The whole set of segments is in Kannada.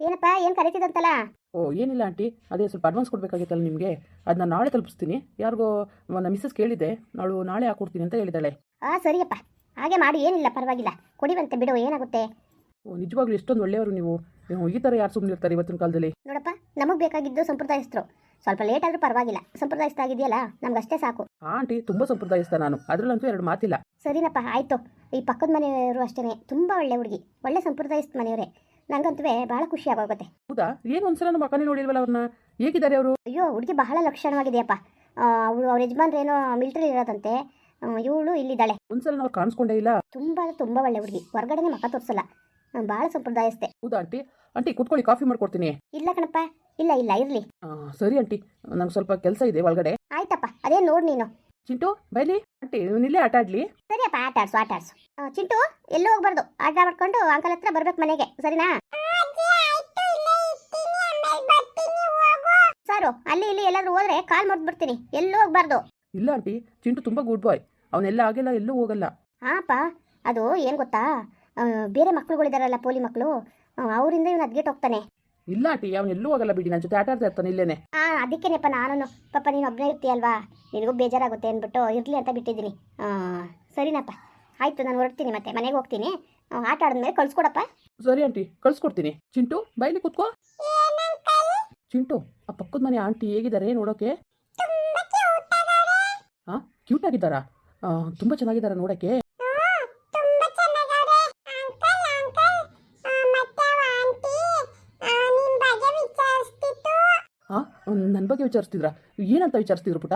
ಏನಪ್ಪ ಏನು ಕರೀತಿದಂತಲ್ಲ? ಓ ಏನಿಲ್ಲ ಆಂಟಿ. ಅದೇ ಸ್ವಲ್ಪ ಅಡ್ವಾನ್ಸ್ ಕೊಡಬೇಕಾಗಿತ್ತಲ್ಲ ನಿಮಗೆ. ಅದನ್ನ ನಾಳೆ ತಲುಪಿಸ್ತೀನಿ. ಯಾರಿಗೋ ನನ್ನ ಮಿಸ್ಸಸ್ ಕೇಳಿದ್ದೆ. ನಾಳು ನಾಳೆ ಹಾಕೊಡ್ತೀನಿ ಅಂತ ಹೇಳಿದಾಳೆ. ಆ ಸರಿಯಪ್ಪ. ಹಾಗೆ ಮಾಡಿ ಏನಿಲ್ಲ ಪರವಾಗಿಲ್ಲ. ಕೊಡಿವಂತೆ ಬಿಡು ಏನಾಗುತ್ತೆ? ಓ ನಿಜವಾಗ್ಲೂ ಎಷ್ಟೊಂದು ಒಳ್ಳೆಯವರು ನೀವು. ನೀವು ಈ ಥರ ಯಾರು ಸುಮ್ಮನೆ ಇರ್ತಾರೆ ಇವತ್ತಿನ ಕಾಲದಲ್ಲಿ? ನೋಡಪ್ಪ ನಮಗೆ ಬೇಕಾಗಿದ್ದು ಸಂಪ್ರದಾಯಸ್ಥರು. ಸ್ವಲ್ಪ ಲೇಟ್ ಆದ್ರೂ ಪರವಾಗಿಲ್ಲ. ಸಂಪ್ರದಾಯಸ್ಥ ಆಗಿದೆಯಲ್ಲ ನಮ್ಗಷ್ಟೇ ಸಾಕು. ಆ ಆಂಟಿ ತುಂಬ ಸಂಪ್ರದಾಯಸ್ಥ ನಾನು. ಅದ್ರಲ್ಲಂತೂ ಎರಡು ಮಾತಿಲ್ಲ. ಸರಿನಪ್ಪ ಆಯಿತು. ಈ ಪಕ್ಕದ ಮನೆಯವರು ಅಷ್ಟೇ ತುಂಬ ಒಳ್ಳೆ ಹುಡುಗಿ. ಒಳ್ಳೆ ಸಂಪ್ರದಾಯಸ್ಥ ಮನೆಯವರೇ. ನನಗಂತೂ ಭಾಳ ಖುಷಿ ಆಗೋಗುತ್ತೆ. ಹೌದಾ? ಏನು ಒಂದ್ಸಲ ನಮ್ಮ ಮಕ್ಕನೇ ನೋಡಿಲ್ವಲ್ಲ ಅವ್ರನ್ನ? ಹೇಗಿದ್ದಾರೆ ಅವರು? ಅಯ್ಯೋ ಹುಡುಗಿ ಬಹಳ ಲಕ್ಷಣವಾಗಿದೆಯಪ್ಪ. ಅವಳು ಅವ್ರ ಯಜಮಾನ್ರೇನೋ ಮಿಲ್ಟ್ರಿ ಇರೋದಂತೆ. ಇವಳು ಇಲ್ಲಿದ್ದಾಳೆ. ಒಂದ್ಸಲ ನಾವು ಕಾಣಿಸ್ಕೊಂಡೇ ಇಲ್ಲ? ತುಂಬಾ ತುಂಬ ಒಳ್ಳೆ ಹುಡುಗಿ. ಹೊರಗಡೆನೆ ಮಕ್ಕ ತೋರಿಸಲ್ಲ. ಭಾಳ ಸಂಪ್ರದಾಯಸ್ತೆ ಹೌದಾ ಆಂಟಿ? ಆಂಟಿ ಕುತ್ಕೊಳ್ಳಿ ಕಾಫಿ ಮಾಡ್ಕೊಡ್ತೀನಿ. ಇಲ್ಲ ಕಣಪ್ಪ. ಇಲ್ಲ ಇಲ್ಲ ಇರಲಿ. ಸರಿ ಆಂಟಿ. ನಂಗೆ ಸ್ವಲ್ಪ ಕೆಲಸ ಇದೆ ಒಳಗಡೆ. ಆಯ್ತಪ್ಪ ಅದೇ ನೋಡು ನೀನು. ಚಿಂಟು ಬೈಲಿ ಆಂಟಿ ಇಲ್ಲೇ ಆಟ ಆಡ್ಲಿ. ಸರಿಯಪ್ಪ ಆಟ ಆಡ್ಸು ಆಟ ಆಡ್ಸು. ಆ, ಚಿಂಟು ಎಲ್ಲೂ ಹೋಗ್ಬಾರ್ದು. ಆಟ ಮಾಡ್ಕೊಂಡು ಅಂಕಲ್ ಹತ್ರ ಬರ್ಬೇಕು ಮನೆಗೆ ಸರಿನಾ? ಸಾರು ಅಲ್ಲಿ ಇಲ್ಲಿ ಎಲ್ಲಾದ್ರೂ ಹೋದ್ರೆ ಕಾಲ್ ಮಾಡ್ದು ಬಿಡ್ತೀನಿ ಎಲ್ಲೂ ಹೋಗ್ಬಾರ್ದು. ಇಲ್ಲ ಆಂಟಿ ಚಿಂಟು ತುಂಬ ಗುಡ್ ಬಾಯ್ ಅವನೆಲ್ಲ ಆಗಿಲ್ಲ ಎಲ್ಲೂ ಹೋಗಲ್ಲ. ಹಾಪ ಅದು ಏನು ಗೊತ್ತಾ? ಆ, ಬೇರೆ ಮಕ್ಳುಗಳಿದಾರಲ್ಲ ಪೋಲಿ ಮಕ್ಕಳು ಅವರಿಂದ ಇವನು ಅದ್ಗೆಟ್ ಹೋಗ್ತಾನೆ. ಇಲ್ಲ ಆಂಟಿ ಅವನೆಲ್ಲೂ ಹೋಗಲ್ಲ ಬಿಡಿ ನನ್ನ ಜೊತೆ ಆಟ ಆಡ್ತಾ ಇರ್ತಾನೆ ಇಲ್ಲೇನೆ. ಆ ಅದಕ್ಕೇನೆಪ್ಪ ನಾನು ಪಾಪ ನೀನು ಒಬ್ಬನೇ ಇರ್ತೀಯಲ್ವಾ? ನಿನಗೂ ಬೇಜಾರಾಗುತ್ತೆ ಅಂದ್ಬಿಟ್ಟು ಇರಲಿ ಅಂತ ಬಿಟ್ಟಿದ್ದೀನಿ. ಆ, ಸರಿನಪ್ಪ. ಆಯಿತು ನಾನು ಹೊರಡ್ತೀನಿ ಮತ್ತೆ. ಮನೆಗೆ ಹೋಗ್ತೀನಿ. ಆಟ ಆಡಿದ್ಮೇಲೆ ಕಳ್ಸ್ಕೊಡಪ್ಪ. ಸರಿ ಆಂಟಿ ಕಳ್ಸ್ಕೊಡ್ತೀನಿ. ಚಿಂಟು ಬೈಲಿ ಕುತ್ಕೋ. ಚಿಂಟು ಆ ಪಕ್ಕದ ಮನೆ ಆಂಟಿ ಹೇಗಿದ್ದಾರೆ ನೋಡೋಕೆ? ಹಾ ಕ್ಯೂಟ್ ಆಗಿದ್ದಾರಾ. ಆ, ತುಂಬಾ ಚೆನ್ನಾಗಿದ್ದಾರಾ ನೋಡಕ್ಕೆ ನನ್ನ ಬಗ್ಗೆ ವಿಚಾರಿಸ್ತಿದ್ರ? ಏನಂತ ವಿಚಾರಿಸ್ತಿದ್ರು ಪುಟ?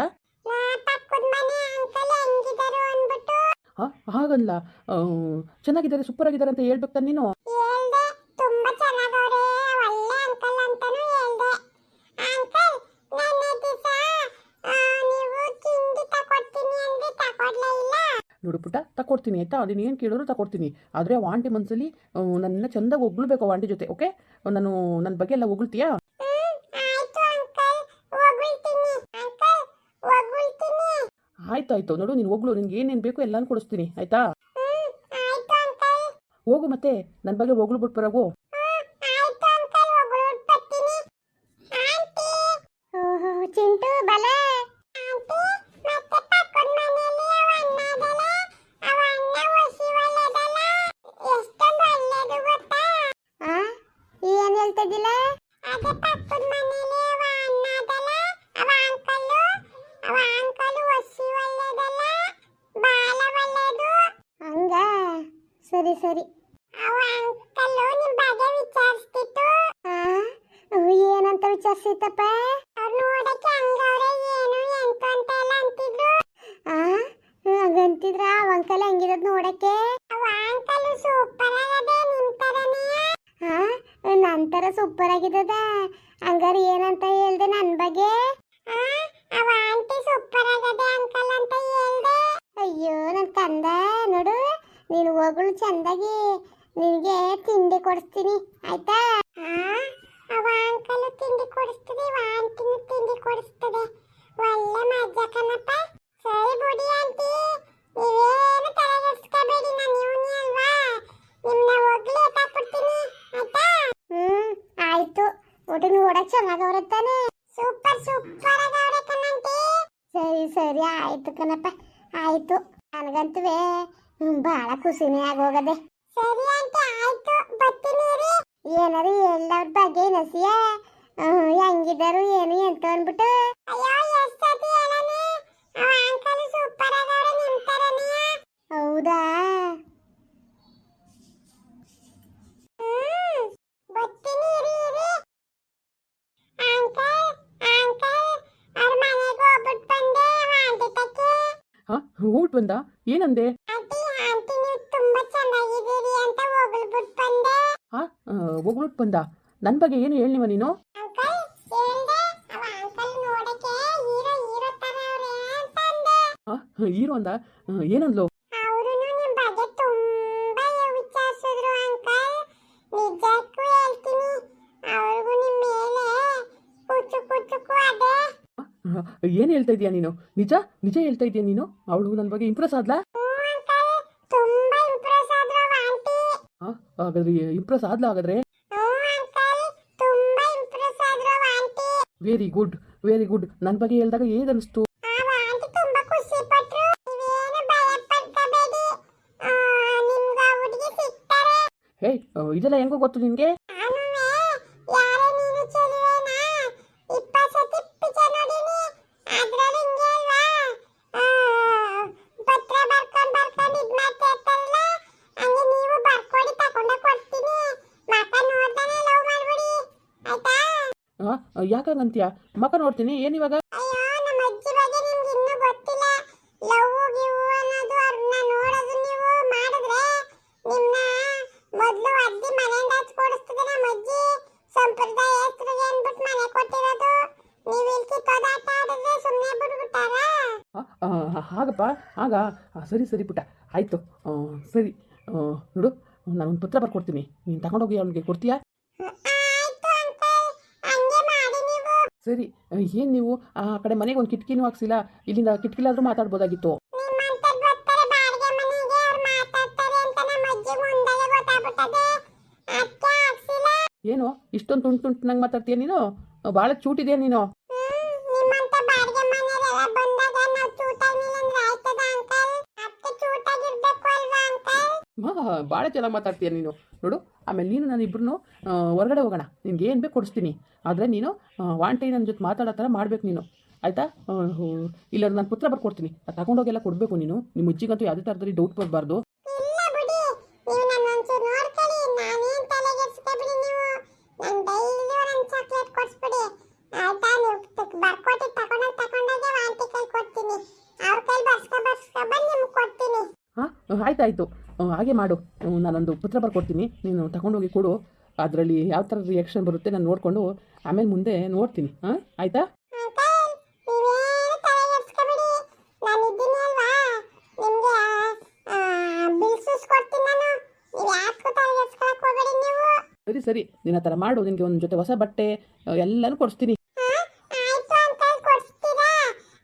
ಹಾಗಲ್ಲ. ಚೆನ್ನಾಗಿದ್ದಾರೆ ಸೂಪರ್ ಆಗಿದ್ದಾರೆ ಅಂತ ಹೇಳ್ಬೇಕು ತಾನೆ ನೀನು. ನೋಡು ಪುಟ್ಟ ತಕೊಡ್ತೀನಿ, ಆಯ್ತಾ? ಅದನ್ನ ಏನು ಕೇಳಿದ್ರು ತಕೊಡ್ತೀನಿ. ಆದರೆ ಆಂಟಿ ಮನಸ್ಸಲ್ಲಿ ನನ್ನ ಚೆಂದಾಗಿ ಒಗ್ಳಬೇಕು ಆಂಟಿ ಜೊತೆ, ಓಕೆ? ನಾನು ನನ್ನ ಬಗ್ಗೆ ಎಲ್ಲ ಹೊಗಳ್ತೀಯಾ ಹ್ಮ್ ಆಯ್ತು ಅಂಕಲ್ ಹೊಗಳ್ತೀನಿ ಅಂಕಲ್ ಹೊಗಳ್ತೀನಿ ಆಯ್ತು ನೋಡು, ನೀನು ಹೋಗ್ಲು, ನಿನ್ಗೆ ಏನೇನು ಬೇಕು ಎಲ್ಲಾನು ಕೊಡಿಸ್ತೀನಿ, ಆಯ್ತಾ? ಹೋಗು ಮತ್ತೆ ನನ್ನ ಬಗ್ಗೆ ಹೋಗ್ಲು ಬಿಟ್ಟು ಬರೋಗು ಹ್ಮ್ ಆಯ್ತು ಸರಿ. ಏನಂತ ವಿಚಾರಿಸಿತಪ್ಪ ನೋಡಕ್ಕೆ ಹಂಗಂತಿದ್ರ ಅಂಕಲ್ ಹೆಂಗಿರೋದ್ ನೋಡಕ್ಕೆ? ಅವ ಅಂಕಲು ತರನೇ. ಆ ನಂತರ ಸೂಪರ್ ಆಗಿದ್ದದ? ಹಂಗಾರೆ ಏನಂತ ಹೇಳ್ದೆ ನನ್ನ ಬಗ್ಗೆ? ಅಯ್ಯೋ ನನ್ ಕಂದ ನೋಡು. ನೀನು ಹೋಗಳು ಚಂದಾಗಿ. ನಿನಗೆ ತಿಂಡಿ ಕೊಡಿಸ್ತೀನಿ. ಆಯ್ತಾ? ಆ, ಅವ ಅಂಕಲ್ ತಿಂಡಿ ಕೊಡಿಸ್ತದೆ ಇವ ಆಂಟಿನೂ ತಿಂಡಿ ಕೊಡಿಸ್ತದೆ. ಒಳ್ಳೆ ಮಜಾ ಕಣಪ್ಪ. ಸರಿ ಬಿಡಿ ಆಂಟಿ ನೀವೇನು ತಲೆಗೆಡ್ಸ್ಕೋಬೇಡಿ ನಾನು ಇವನಿ ಅಲ್ವಾ? ನಿಮ್ಮನ್ನ ಹೋಗ್ಲಿ ಹಾಕ್ಬಿಡ್ತೀನಿ ಆಯ್ತಾ? ಹ್ಮ್ ಆಯ್ತು. ಒಟ್ಟು ನೋಡಕ್ ಚೆನ್ನಾಗಿ ತಾನೆ. ಸೂಪರ್ ಸೂಪರ್ ಆಗವ್ರೆ ಕಣಂಟಿ ಸರಿ ಸರಿ ಆಯ್ತು ಕಣಪ್ಪ. ಆಯಿತು. ನನಗಂತೂ ಭಾಳ ಖುಷಿನೇ ಆಗೋಗದೆ. ಸರಿ ಅಂತ ಆಯ್ತು. ಬರ್ತೀನಿ ರೀ ಏನಾರು ಎಲ್ಲರ ಬಗ್ಗೆ ನಸಿಯ? ಹೆಂಗಿದಾರು ಏನು ಎಂತ ಅಂದ್ಬಿಟ್ಟು? ಅಯ್ಯೋ, ಎಷ್ಟ್ ಸತಿ ಹೇಳನೆ ಅವ ಅಂಕಲ್ ಸೂಪರ್ ಆಗವ್ರೆ ನಿಮ್ ತರನೇ. ಹೌದಾ? ಊಟ ಬರ್ತೀನಿ ರೀ ಹೋಗ್ಬಿಟ್ಟು ಬಂದ ನನ್ನ ಬಗ್ಗೆ ಏನು ಹೇಳಿವ ನೀನು? ಹೀರೋ ಅಂದೆ? ಏನಂದ್ಲು? ಏನು ಹೇಳ್ತಾ ಇದೀಯ ನೀನು? ನಿಜ? ನಿಜ ಹೇಳ್ತಾ ಇದೀಯ ನೀನು? ಅವಳು ನನ್ನ ಬಗ್ಗೆ ಇಂಪ್ರೆಸ್ ಆದ್ಲಾ? ಹಾಗಾದ್ರೆ ಇಂಪ್ರೆಸ್ ಆದ್ಲ ಹಾಗಾದ್ರೆ? ವೆರಿ ಗುಡ್ ವೆರಿ ಗುಡ್ ನನ್ ಬಗ್ಗೆ ಹೇಳ್ದಾಗ ಹೇಗೆ ಅನಿಸ್ತು ಹೇ ಇದೆಲ್ಲ ಹೆಂಗೋ ಗೊತ್ತು ನಿಮಗೆ? ಆಡಿದ್ರೆ ಮಕ ನೋಡ್ತೀನಿ ಏನಿವಾಗ ಆ, ಹಾಗಪ್ಪ ಆಗ ಸರಿ ಸರಿ ಪುಟ್ಟ ಆಯಿತು. ಸರಿ. ನೋಡು ನೋಡು ನಾನೊಂದು ಪತ್ರ ಬರ್ಕೊಡ್ತೀನಿ. ನೀನು ತಗೊಂಡೋಗಿ ಅವನಿಗೆ ಕೊಡ್ತೀಯಾ? ಸರಿ ಏನು ನೀವು? ಆ ಕಡೆ ಮನೆಗೆ ಒಂದು ಕಿಟಕಿನೂ ಹಾಕ್ಸಿಲ್ಲ. ಇಲ್ಲಿಂದ ಕಿಟಕಿಲಾದ್ರೂ ಮಾತಾಡ್ಬೋದಾಗಿತ್ತು. ಏನು ಇಷ್ಟೊಂದು ತುಂಟು ತುಂಟು ನಂಗೆ ಮಾತಾಡ್ತೀಯ ನೀನು? ಭಾಳ ಚೂಟಿದೆಯಾ ನೀನು? ಭಾಳ ಚೆನ್ನಾಗಿ ಮಾತಾಡ್ತೀಯ ನೀನು? ನೋಡು ಆಮೇಲೆ ನೀನು ನಾನು ಇಬ್ಬರು ಹೊರಗಡೆ ಹೋಗೋಣ. ನಿನ್ಗೆ ಏನು ಬೇಕು ಕೊಡಿಸ್ತೀನಿ. ಆದರೆ ನೀನು ವಾಂಟೈ ನನ್ನ ಜೊತೆ ಮಾತಾಡೋ ಥರ ಮಾಡಬೇಕು ನೀನು. ಆಯಿತಾ? ಇಲ್ಲ ನಾನು ಪುತ್ರ ಬರ್ಕೊಡ್ತೀನಿ ಅದು ತಗೊಂಡೋಗೆಲ್ಲ ಕೊಡಬೇಕು ನೀನು. ನಿಮ್ಮ ಅಜ್ಜಿಗಂತೂ ಯಾವುದೇ ಥರದಲ್ಲಿ ಡೌಟ್ ಬರಬಾರ್ದು. ಆಯ್ತಾಯಿತು. ಹಾಗೆ ಮಾಡು. ನಾನೊಂದು ಪುತ್ರ ಬರ್ಕೊಡ್ತೀನಿ. ನೀನು ತಗೊಂಡೋಗಿ ಕೊಡು. ಅದರಲ್ಲಿ ಯಾವ ಥರ ರಿಯಾಕ್ಷನ್ ಬರುತ್ತೆ ನಾನು ನೋಡಿಕೊಂಡು ಆಮೇಲೆ ಮುಂದೆ ನೋಡ್ತೀನಿ. ಹಾಂ, ಆಯಿತಾ? ಸರಿ ಸರಿ. ನಿನ್ನ ಥರ ಮಾಡು. ನಿನಗೆ ಒಂದು ಜೊತೆ ಹೊಸ ಬಟ್ಟೆ, ಎಲ್ಲನೂ ಕೊಡಿಸ್ತೀನಿ ಹಾ? ಆಯ್ತು ಅಂಕಲ್ ಕೊಡ್ಸ್ತೀರಾ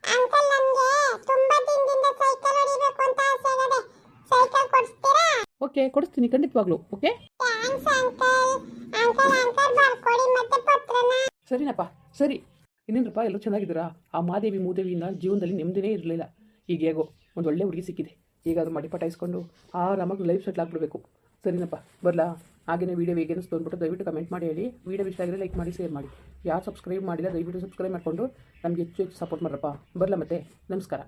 ಅಂಕಲ್ ನನ್ಗೆ ತುಂಬಾ ದಿನದಿಂದ ಸೈಕಲ್ ಹೊಡಿಬೇಕು ಅಂತ ಆಸೆ ಇದೆ ಸೈಕಲ್ ಕೊಡ್ಸ್ತೀರಾ ಓಕೆ ಕೊಡಿಸ್ತೀನಿ ಖಂಡಿತವಾಗ್ಲು ಓಕೆ ಸರಿನಪ್ಪ ಸರಿ. ಇನ್ನೇನಪ್ಪ ಎಲ್ಲರೂ ಚೆನ್ನಾಗಿದ್ದೀರಾ? ಆ ಮಾದೇವಿ ಮೂದೇವಿಯಿಂದ ಜೀವನದಲ್ಲಿ ನೆಮ್ಮದಿನೇ ಇರಲಿಲ್ಲ. ಈಗ ಹೇಗೋ ಒಂದು ಒಳ್ಳೆ ಹುಡುಗಿ ಸಿಕ್ಕಿದೆ. ಈಗ ಅದು ಮಡಿಪಟಾಯಿಸ್ಕೊಂಡು ಆರಾಮಾಗಿ ಲೈಫ್ ಸೆಟ್ಲ್ ಆಗ್ಬಿಡ್ಬೇಕು. ಸರಿನಪ್ಪ ಬರಲಾ? ಹಾಗೆಯೇ ವೀಡಿಯೋ ಹೇಗೆ ಅನಿಸ್ತು ಅಂದ್ಬಿಟ್ಟು ದಯವಿಟ್ಟು ಕಮೆಂಟ್ ಮಾಡಿ ಹೇಳಿ. ವೀಡಿಯೋ ಇಷ್ಟ ಆಗಿದ್ರೆ ಲೈಕ್ ಮಾಡಿ ಶೇರ್ ಮಾಡಿ. ಯಾರು ಸಬ್ಸ್ಕ್ರೈಬ್ ಮಾಡಿಲ್ಲ ದಯವಿಟ್ಟು ಸಬ್ಸ್ಕ್ರೈಬ್ ಮಾಡಿಕೊಂಡು ನಮಗೆ ಹೆಚ್ಚು ಹೆಚ್ಚು ಸಪೋರ್ಟ್ ಮಾಡ್ರಪ್ಪ. ಬರಲ ಮತ್ತೆ? ನಮಸ್ಕಾರ.